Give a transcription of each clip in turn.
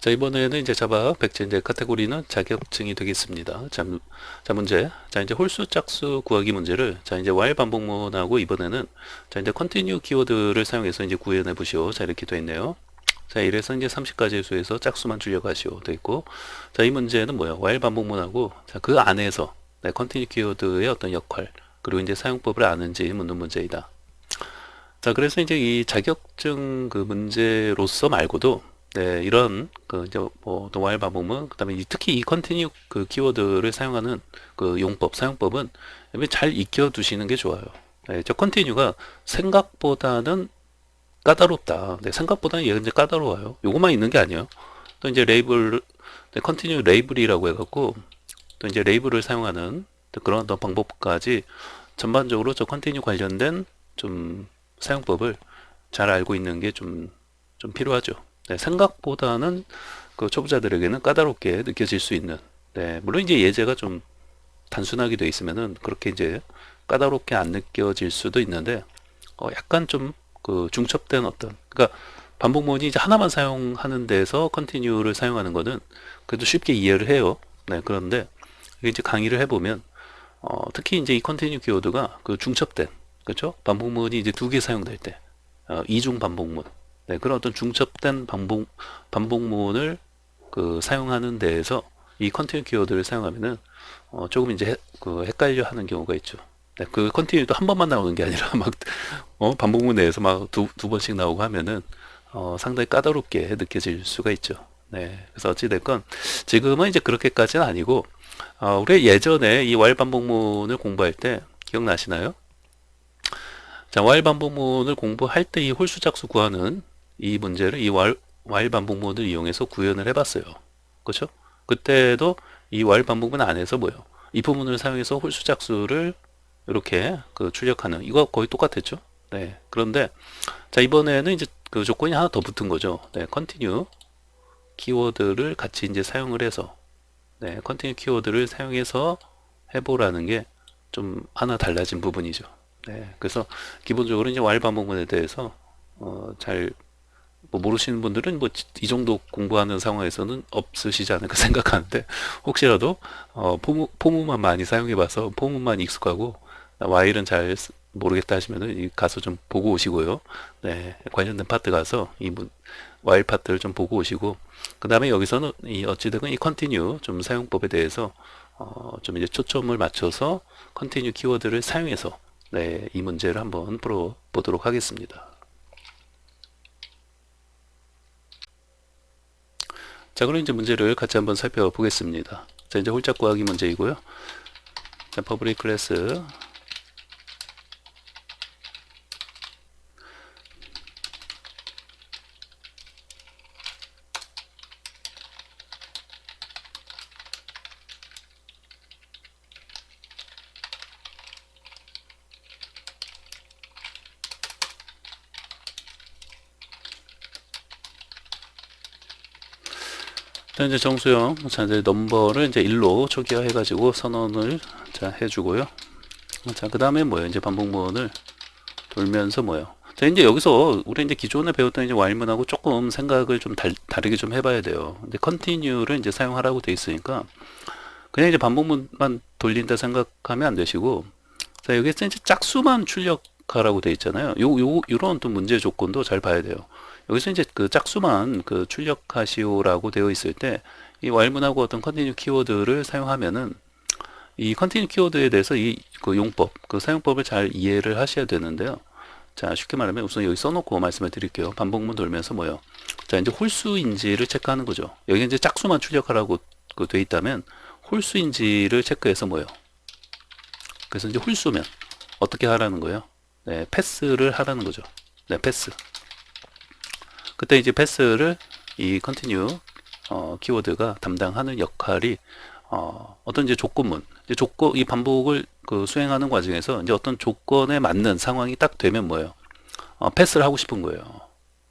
자, 이번에는 이제 자바 백제 이제 카테고리는 자격증이 되겠습니다. 자, 무- 자, 문제. 자, 이제 홀수 짝수 구하기 문제를 자, 이제 while 반복문하고 이번에는 자, 이제 continue 키워드를 사용해서 이제 구현해 보시오. 자, 이렇게 되어 있네요. 자, 이래서 이제 30가지의 수에서 짝수만 출력하시오. 되어 있고. 자, 이 문제는 뭐야? while 반복문하고 자, 그 안에서 네, continue 키워드의 어떤 역할 그리고 이제 사용법을 아는지 묻는 문제이다. 자, 그래서 이제 이 자격증 그 문제로서 말고도 네, 이런 그 이제 뭐 while 반복문 그다음에 이 특히 이 continue 그 키워드를 사용하는 그 용법 사용법은 잘 익혀 두시는 게 좋아요. 네, 저 continue가 생각보다는 까다롭다. 네, 생각보다는 얘가 이제 까다로워요. 요것만 있는 게 아니에요. 또 이제 레이블 네, continue 레이블이라고 해 갖고 또 이제 레이블을 사용하는 또 그런 어떤 방법까지 전반적으로 저 컨티뉴 관련된 좀 사용법을 잘 알고 있는 게 좀 좀 필요하죠. 네, 생각보다는 그 초보자들에게는 까다롭게 느껴질 수 있는. 네, 물론 이제 예제가 좀 단순하게 돼 있으면은 그렇게 이제 까다롭게 안 느껴질 수도 있는데 어, 약간 좀 그 중첩된 어떤 그러니까 반복문이 이제 하나만 사용하는 데서 컨티뉴를 사용하는 거는 그래도 쉽게 이해를 해요. 네, 그런데 이게 이제 강의를 해보면 어, 특히 이제 이 컨티뉴 키워드가 그 중첩된 그렇죠? 반복문이 이제 두 개 사용될 때 어, 이중 반복문 네, 그런 어떤 중첩된 반복 반복문을 그 사용하는 데에서 이 컨티뉴 키워드를 사용하면은 어, 조금 이제 해- 그 헷갈려 하는 경우가 있죠. 네, 그 컨티뉴도 한 번만 나오는 게 아니라 막 어, 반복문 내에서 막 두 두 번씩 나오고 하면은 어, 상당히 까다롭게 느껴질 수가 있죠. 네, 그래서 어찌 됐건 지금은 이제 그렇게까지는 아니고 어, 우리 예전에 이 while 반복문을 공부할 때 기억나시나요? 자, while 반복문을 공부할 때 이 홀수 짝수 구하는 이 문제를 이 while, while 반복문을 이용해서 구현을 해봤어요. 그렇죠? 그때도 이 while 반복문 안에서 뭐요? 이 부분을 사용해서 홀수 짝수를 이렇게 그 출력하는 이거 거의 똑같았죠? 네. 그런데 자 이번에는 이제 그 조건이 하나 더 붙은 거죠. 네, continue 키워드를 같이 이제 사용을 해서 네, 컨티뉴 키워드를 사용해서 해보라는 게 좀 하나 달라진 부분이죠. 네, 그래서 기본적으로 이제 while 반복문에 대해서 어, 잘 뭐 모르시는 분들은 뭐 이 정도 공부하는 상황에서는 없으시지 않을까 생각하는데 혹시라도 어, 포무, 포무만 많이 사용해봐서 포무만 익숙하고 while은 잘 쓰- 모르겠다 하시면은 이 가서 좀 보고 오시고요. 네, 관련된 파트 가서 이 문- while 파트를 좀 보고 오시고 그 다음에 여기서는 이 어찌됐건 이 continue 좀 사용법에 대해서 어, 좀 이제 초점을 맞춰서 continue 키워드를 사용해서 네, 이 문제를 한번 풀어 보도록 하겠습니다. 자, 그럼 이제 문제를 같이 한번 살펴보겠습니다. 자, 이제 홀짝 구하기 문제이고요. 자, 퍼블릭 클래스 자, 이제 정수형, 자, 이제 넘버를 이제 1로 초기화해가지고 선언을 자, 해주고요. 자, 그 다음에 뭐예요? 이제 반복문을 돌면서 뭐예요? 자, 이제 여기서 우리 이제 기존에 배웠던 이제 while문하고 조금 생각을 좀 달, 다르게 좀 해봐야 돼요. 근데 continue를 이제 사용하라고 돼 있으니까 그냥 이제 반복문만 돌린다 생각하면 안 되시고 자, 여기서 이제 짝수만 출력하라고 돼 있잖아요. 요, 요, 요런 또 문제 조건도 잘 봐야 돼요. 여기서 이제 그 짝수만 그 출력하시오라고 되어 있을 때이 while문하고 어떤 컨티뉴 키워드를 사용하면은 이 컨티뉴 키워드에 대해서 이 그 용법, 그 사용법을 잘 이해를 하셔야 되는데요. 자, 쉽게 말하면 우선 여기 써놓고 말씀을 드릴게요. 반복문 돌면서 뭐요? 자, 이제 홀수인지를 체크하는 거죠. 여기 이제 짝수만 출력하라고 그 돼 있다면 홀수인지를 체크해서 뭐요? 그래서 이제 홀수면 어떻게 하라는 거예요? 네, 패스를 하라는 거죠. 네, 패스. 그때 이제 패스를 이 continue 어, 키워드가 담당하는 역할이 어, 어떤 이제 조건문, 이제 조건 이 반복을 그 수행하는 과정에서 이제 어떤 조건에 맞는 상황이 딱 되면 뭐예요? 어, 패스를 하고 싶은 거예요.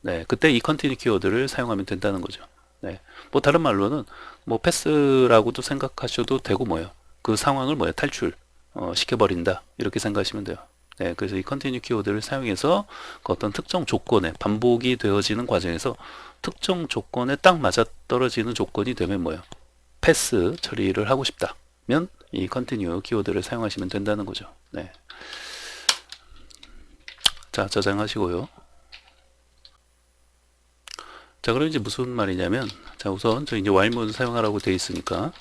네, 그때 이 continue 키워드를 사용하면 된다는 거죠. 네, 뭐 다른 말로는 뭐 패스라고도 생각하셔도 되고 뭐예요? 그 상황을 뭐예요? 탈출 어, 시켜버린다 이렇게 생각하시면 돼요. 네, 그래서 이 continue 키워드를 사용해서 그 어떤 특정 조건에 반복이 되어지는 과정에서 특정 조건에 딱 맞아 떨어지는 조건이 되면 뭐예요? 패스 처리를 하고 싶다면 이 continue 키워드를 사용하시면 된다는 거죠. 네. 자, 저장하시고요. 자, 그럼 이제 무슨 말이냐면, 자, 우선 저 이제 while문 사용하라고 되어 있으니까,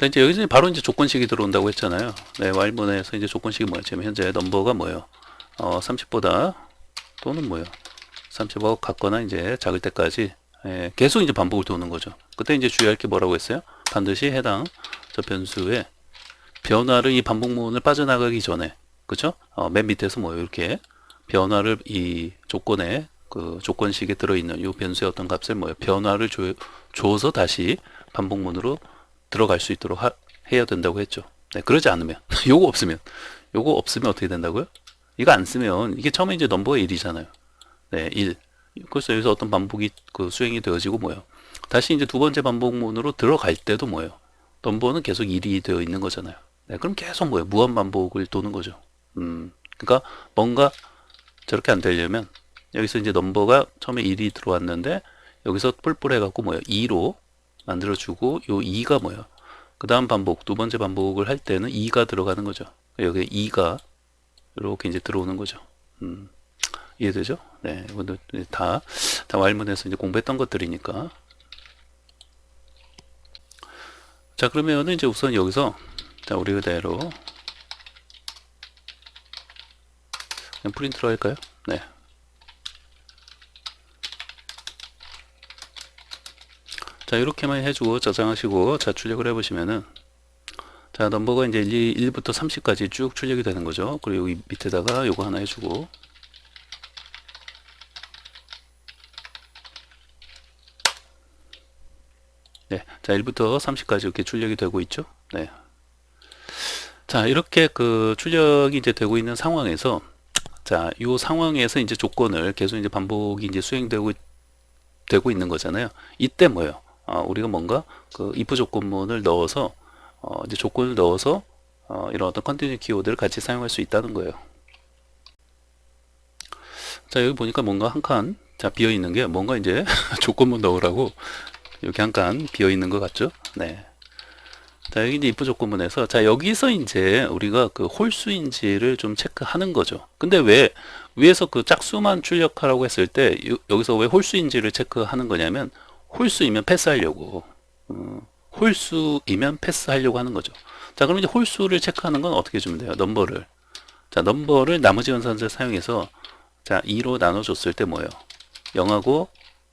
자, 이제 여기서 바로 이제 조건식이 들어온다고 했잖아요. 네, while문에서 이제 조건식이 뭐야? 지금 현재 넘버가 뭐예요? 어, 30보다 또는 뭐예요? 30하고 같거나 이제 작을 때까지 예, 계속 이제 반복을 도는 거죠. 그때 이제 주의할 게 뭐라고 했어요? 반드시 해당 저 변수에 변화를 이 반복문을 빠져나가기 전에 그쵸? 어, 맨 밑에서 뭐 이렇게 변화를 이 조건에 그 조건식에 들어있는 이 변수의 어떤 값을 뭐예요? 변화를 줘, 줘서 다시 반복문으로 들어갈 수 있도록 하- 해야 된다고 했죠. 네, 그러지 않으면 요거 없으면 요거 없으면 어떻게 된다고요? 이거 안 쓰면 이게 처음에 이제 넘버가 1이잖아요. 네, 1. 그래서 여기서 어떤 반복이 그 수행이 되어지고 뭐예요? 다시 이제 두 번째 반복문으로 들어갈 때도 뭐예요? 넘버는 계속 1이 되어 있는 거잖아요. 네, 그럼 계속 뭐예요? 무한 반복을 도는 거죠. 음, 그러니까 뭔가 저렇게 안 되려면 여기서 이제 넘버가 처음에 1이 들어왔는데 여기서 뿔뿔 해 갖고 뭐예요? 2로 만들어주고 요 2가 뭐예요? 그 다음 반복, 두 번째 반복을 할 때는 2가 들어가는 거죠. 여기 2가 이렇게 이제 들어오는 거죠. 음, 이해되죠? 네, 이것도 다, 다 왈문에서 이제 공부했던 것들이니까. 자, 그러면은 이제 우선 여기서, 자, 우리 그대로, 프린트로 할까요? 네. 자, 이렇게만 해주고 저장하시고, 자, 출력을 해보시면은, 자, 넘버가 이제 1, 1부터 30까지 쭉 출력이 되는 거죠. 그리고 여기 밑에다가 요거 하나 해주고, 네. 자, 1부터 30까지 이렇게 출력이 되고 있죠. 네. 자, 이렇게 그 출력이 이제 되고 있는 상황에서, 자, 요 상황에서 이제 조건을 계속 이제 반복이 이제 수행되고, 되고 있는 거잖아요. 이때 뭐예요? 어, 우리가 뭔가 그 if 조건문을 넣어서, 어, 이제 조건을 넣어서, 어, 이런 어떤 컨티뉴 키워드를 같이 사용할 수 있다는 거예요. 자, 여기 보니까 뭔가 한 칸, 자, 비어 있는 게 뭔가 이제 조건문 넣으라고 여기 한 칸 비어 있는 것 같죠? 네. 자, 여기 이제 if 조건문에서, 자, 여기서 이제 우리가 그 홀수인지를 좀 체크하는 거죠. 근데 왜 위에서 그 짝수만 출력하라고 했을 때 요- 여기서 왜 홀수인지를 체크하는 거냐면 홀수이면 패스하려고. 음, 홀수이면 패스하려고 하는 거죠. 자, 그럼 이제 홀수를 체크하는 건 어떻게 주면 돼요? 넘버를. 자, 넘버를 나머지 연산을 사용해서 자, 2로 나눠줬을 때 뭐예요? 0하고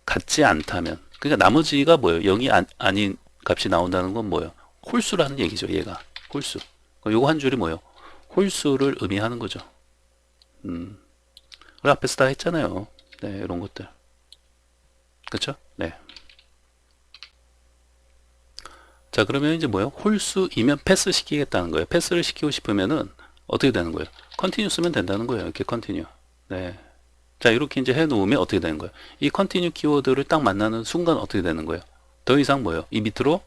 같지 않다면. 그러니까 나머지가 뭐예요? 0이 안, 아닌 값이 나온다는 건 뭐예요? 홀수라는 얘기죠, 얘가. 홀수. 요거 한 줄이 뭐예요? 홀수를 의미하는 거죠. 음. 그래, 앞에서 다 했잖아요. 네, 이런 것들. 그쵸? 네. 자, 그러면 이제 뭐예요? 홀수이면 패스 시키겠다는 거예요. 패스를 시키고 싶으면은 어떻게 되는 거예요? 컨티뉴 쓰면 된다는 거예요. 이렇게 컨티뉴. 네. 자, 이렇게 이제 해 놓으면 어떻게 되는 거예요? 이 컨티뉴 키워드를 딱 만나는 순간 어떻게 되는 거예요? 더 이상 뭐예요? 이 밑으로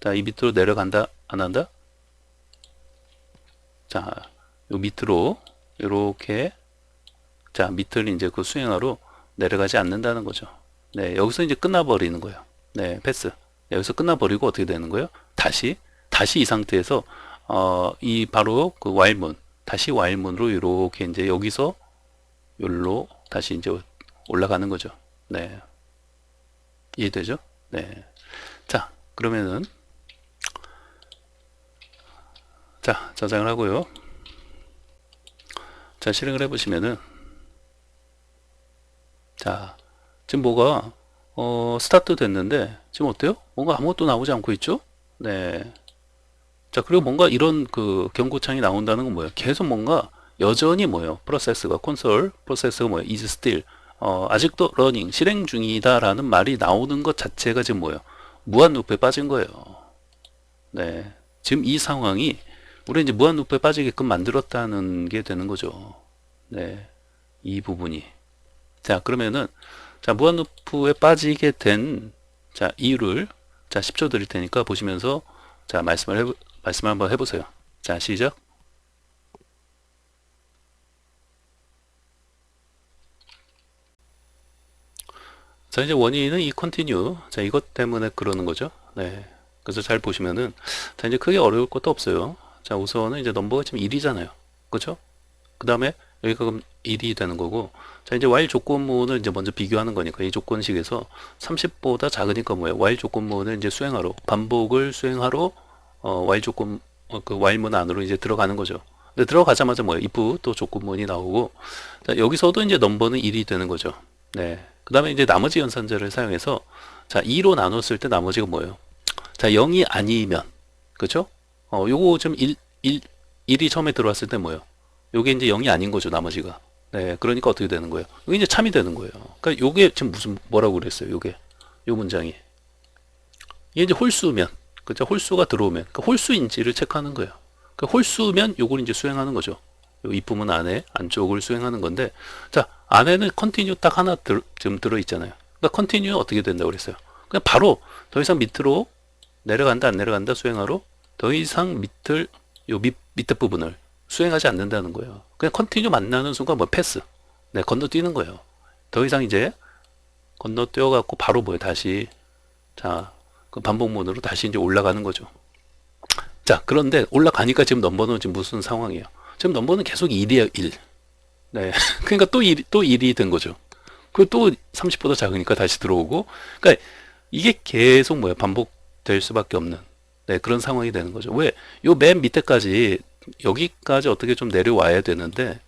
자, 이 밑으로 내려간다? 안 한다? 자, 요 밑으로 이렇게 자, 밑을 이제 그 수행하로 내려가지 않는다는 거죠. 네, 여기서 이제 끝나버리는 거예요. 네, 패스. 네, 여기서 끝나버리고 어떻게 되는 거예요? 다시, 다시 이 상태에서, 어, 이 바로 그 while문, 다시 while문으로 이렇게 이제 여기서 여기로 다시 이제 올라가는 거죠. 네. 이해되죠? 네. 자, 그러면은, 자, 저장을 하고요. 자, 실행을 해 보시면은, 자, 지금 뭐가 어, 스타트 됐는데 지금 어때요? 뭔가 아무것도 나오지 않고 있죠? 네. 자, 그리고 뭔가 이런 그 경고창이 나온다는 건 뭐예요? 계속 뭔가 여전히 뭐예요? 프로세스가 콘솔 프로세스가 뭐예요? is still 어, 아직도 러닝 실행 중이다 라는 말이 나오는 것 자체가 지금 뭐예요? 무한 루프에 빠진 거예요. 네. 지금 이 상황이 우리 이제 무한 루프에 빠지게끔 만들었다는 게 되는 거죠. 네. 이 부분이. 자, 그러면은, 자, 무한루프에 빠지게 된, 자, 이유를, 자, 10초 드릴 테니까 보시면서, 자, 말씀을 해, 말씀을 한번 해 보세요. 자, 시작. 자, 이제 원인은 이 컨티뉴. 자, 이것 때문에 그러는 거죠. 네. 그래서 잘 보시면은, 자, 이제 크게 어려울 것도 없어요. 자, 우선은 이제 넘버가 지금 1이잖아요. 그죠? 그 다음에 여기가 그럼 1이 되는 거고, 자, 이제 while 조건문을 이제 먼저 비교하는 거니까 이 조건식에서 30보다 작으니까 뭐예요? while 조건문을 이제 수행하러, 반복을 수행하러, 어, while 조건, 어, 그 while문 안으로 이제 들어가는 거죠. 근데 들어가자마자 뭐예요? if 또 조건문이 나오고, 자, 여기서도 이제 넘버는 1이 되는 거죠. 네. 그 다음에 이제 나머지 연산자를 사용해서 자 2로 나눴을 때 나머지가 뭐예요? 자 0이 아니면 그죠? 어 요거 좀 1, 1, 1이 처음에 들어왔을 때 뭐예요? 요게 이제 0이 아닌 거죠 나머지가. 네 그러니까 어떻게 되는 거예요? 이게 이제 참이 되는 거예요. 그러니까 요게 지금 무슨 뭐라고 그랬어요 요게? 요 문장이. 이게 이제 홀수면 그죠? 홀수가 들어오면. 그러니까 홀수인지를 체크하는 거예요. 그러니까 홀수면 요걸 이제 수행하는 거죠. 요 입부분 안에 안쪽을 수행하는 건데. 자 안에는 컨티뉴 딱 하나 들, 지금 들어 있잖아요. 그러니까 컨티뉴 어떻게 된다고 그랬어요? 그냥 바로 더 이상 밑으로 내려간다 안 내려간다 수행하러 더 이상 밑을 요 밑, 밑에 부분을 수행하지 않는다는 거예요 그냥 컨티뉴 만나는 순간 뭐 패스 네 건너뛰는 거예요 더 이상 이제 건너뛰어 갖고 바로 뭐예요 다시 자 그 반복문으로 다시 이제 올라가는 거죠 자 그런데 올라가니까 지금 넘버는 지금 무슨 상황이에요 지금 넘버는 계속 1이에요 1 네. 그러니까 또 1, 또 1이 된 거죠. 그또 30보다 작으니까 다시 들어오고. 그러니까 이게 계속 뭐야 반복될 수밖에 없는 네, 그런 상황이 되는 거죠. 왜? 요 맨 밑에까지 여기까지 어떻게 좀 내려와야 되는데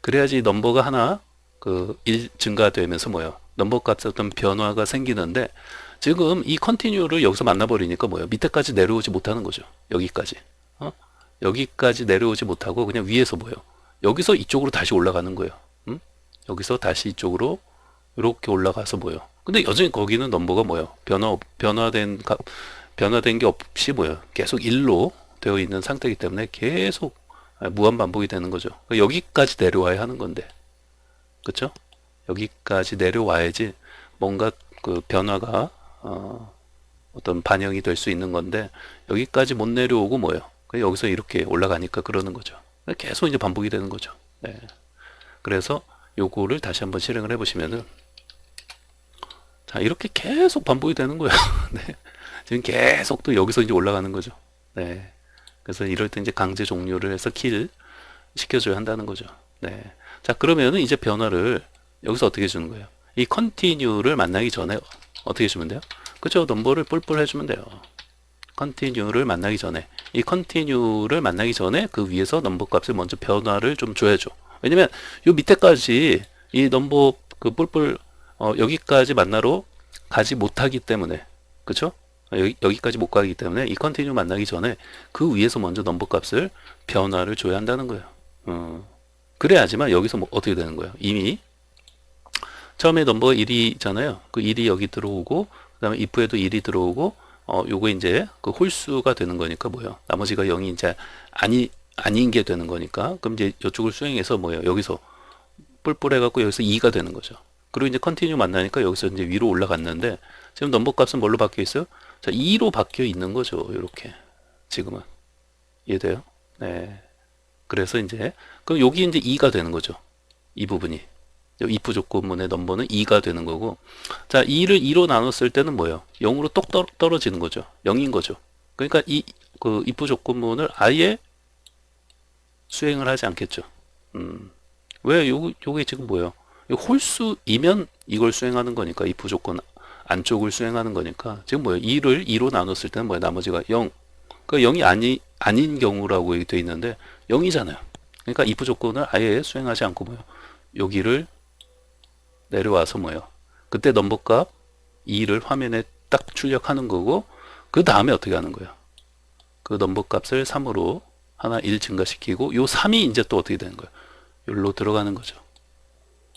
그래야지 넘버가 하나 그 1 증가되면서 뭐예요? 넘버 값에 어떤 변화가 생기는데 지금 이 컨티뉴를 여기서 만나버리니까 뭐예요? 밑에까지 내려오지 못하는 거죠. 여기까지. 어? 여기까지 내려오지 못하고 그냥 위에서 뭐예요? 여기서 이쪽으로 다시 올라가는 거예요. 음? 여기서 다시 이쪽으로 이렇게 올라가서 뭐예요? 근데 여전히 거기는 넘버가 뭐예요? 변화 변화된 값 변화된 게 없이 뭐예요? 계속 1로 되어 있는 상태이기 때문에 계속 무한 반복이 되는 거죠. 그러니까 여기까지 내려와야 하는 건데, 그렇죠? 여기까지 내려와야지 뭔가 그 변화가 어, 어떤 반영이 될 수 있는 건데 여기까지 못 내려오고 뭐예요? 여기서 이렇게 올라가니까 그러는 거죠. 계속 이제 반복이 되는 거죠. 네. 그래서 요거를 다시 한번 실행을 해보시면은 자 이렇게 계속 반복이 되는 거예요. 네. 지금 계속 또 여기서 이제 올라가는 거죠. 네. 그래서 이럴 때 이제 강제 종료를 해서 킬 시켜줘야 한다는 거죠. 네. 자 그러면은 이제 변화를 여기서 어떻게 주는 거예요? 이 컨티뉴를 만나기 전에 어떻게 해주면 돼요? 그죠? 넘버를 뿔뿔 해주면 돼요. 컨티뉴를 만나기 전에 이 컨티뉴를 만나기 전에 그 위에서 넘버 값을 먼저 변화를 좀 줘야죠. 왜냐면 요 밑에까지 이 넘버 그 뿔뿔 어, 여기까지 만나러 가지 못하기 때문에 그쵸? 여기, 여기 까지 못 가기 때문에 이 컨티뉴 만나기 전에 그 위에서 먼저 넘버 값을 변화를 줘야 한다는 거예요. 어, 그래야지만 여기서 뭐 어떻게 되는 거예요? 이미 처음에 넘버 1이잖아요. 그 1이 여기 들어오고 그 다음에 if에도 1이 들어오고 어, 요거 이제 그 홀수가 되는 거니까 뭐예요? 나머지가 0이 이제 아니, 아닌 게 되는 거니까. 그럼 이제 이쪽을 수행해서 뭐예요? 여기서 뿔뿔 해 갖고 여기서 2가 되는 거죠. 그리고 이제 컨티뉴 만나니까 여기서 이제 위로 올라갔는데 지금 넘버 값은 뭘로 바뀌어 있어요? 자, 2로 바뀌어 있는 거죠. 이렇게. 지금은. 이해돼요? 네. 그래서 이제, 그럼 여기 이제 2가 되는 거죠. 이 부분이. if 조건문의 넘버는 2가 되는 거고 자 2를 2로 나눴을 때는 뭐예요? 0으로 똑 떨어지는 거죠. 0인 거죠. 그러니까 이 그 if 조건문을 아예 수행을 하지 않겠죠. 음. 왜 요, 요게 지금 뭐예요? 홀수이면 이걸 수행하는 거니까 if 조건 안쪽을 수행하는 거니까 지금 뭐예요? 2를 2로 나눴을 때는 뭐예요? 나머지가 0. 그러니까 0이 아니 아닌 경우라고 되어 있는데 0이잖아요. 그러니까 if 조건을 아예 수행하지 않고 뭐예요? 여기를 내려와서 뭐예요? 그때 넘버값 2를 화면에 딱 출력하는 거고 그 다음에 어떻게 하는 거예요? 그 넘버 값을 3으로 하나 1 증가시키고 요 3이 이제 또 어떻게 되는 거예요? 여기로 들어가는 거죠.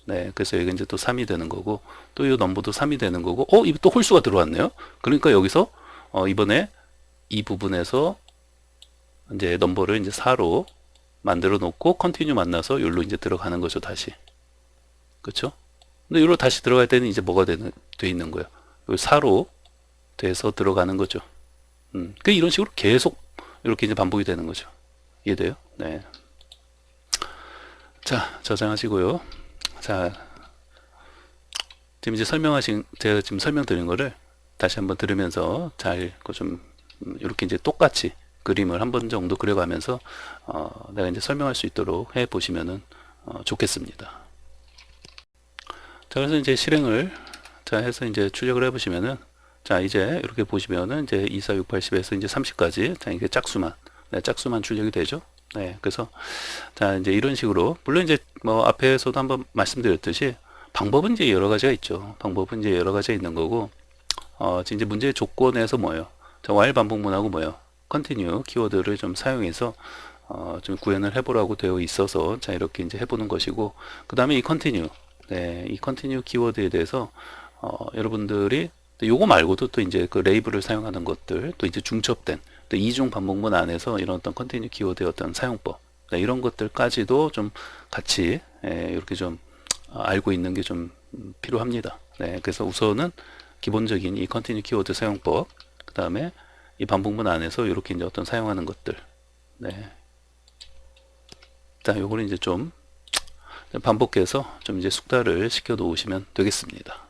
네, 그래서 여기 이제 또 3이 되는 거고 또 이 넘버도 3이 되는 거고 어, 또 홀수가 들어왔네요. 그러니까 여기서 어, 이번에 이 부분에서 이제 넘버를 이제 4로 만들어 놓고 컨티뉴 만나서 여기로 이제 들어가는 거죠, 다시. 그렇죠? 근데 여기로 다시 들어갈 때는 이제 뭐가 되는, 돼 있는 거예요? 4로 돼서 들어가는 거죠. 음, 그 이런 식으로 계속 이렇게 이제 반복이 되는 거죠. 이해돼요? 네. 자, 저장하시고요. 자, 지금 이제 설명하신, 제가 지금 설명드린 거를 다시 한번 들으면서 잘, 그 좀, 음, 이렇게 이제 똑같이 그림을 한 번 정도 그려가면서, 어, 내가 이제 설명할 수 있도록 해 보시면은, 어, 좋겠습니다. 자, 그래서 이제 실행을, 자, 해서 이제 출력을 해 보시면은, 자, 이제 이렇게 보시면은 이제 2, 4, 6, 80에서 이제 30까지, 자, 이게 짝수만, 네, 짝수만 출력이 되죠. 네, 그래서, 자, 이제 이런 식으로, 물론 이제 뭐 앞에서도 한번 말씀드렸듯이, 방법은 이제 여러 가지가 있죠. 방법은 이제 여러 가지가 있는 거고, 어, 이제 문제의 조건에서 뭐예요? 자, while 반복문하고 뭐예요? continue 키워드를 좀 사용해서, 어, 좀 구현을 해보라고 되어 있어서, 자, 이렇게 이제 해보는 것이고, 그 다음에 이 continue, 네, 이 continue 키워드에 대해서, 어, 여러분들이 또 요거 말고도 또 이제 그 레이블을 사용하는 것들, 또 이제 중첩된, 또 이중 반복문 안에서 이런 어떤 컨티뉴 키워드의 어떤 사용법, 네, 이런 것들까지도 좀 같이, 예, 이렇게 좀 어, 알고 있는 게 좀 필요합니다. 네, 그래서 우선은 기본적인 이 컨티뉴 키워드 사용법, 그 다음에 이 반복문 안에서 이렇게 이제 어떤 사용하는 것들, 네. 자, 요거를 이제 좀 반복해서 좀 이제 숙달을 시켜 놓으시면 되겠습니다.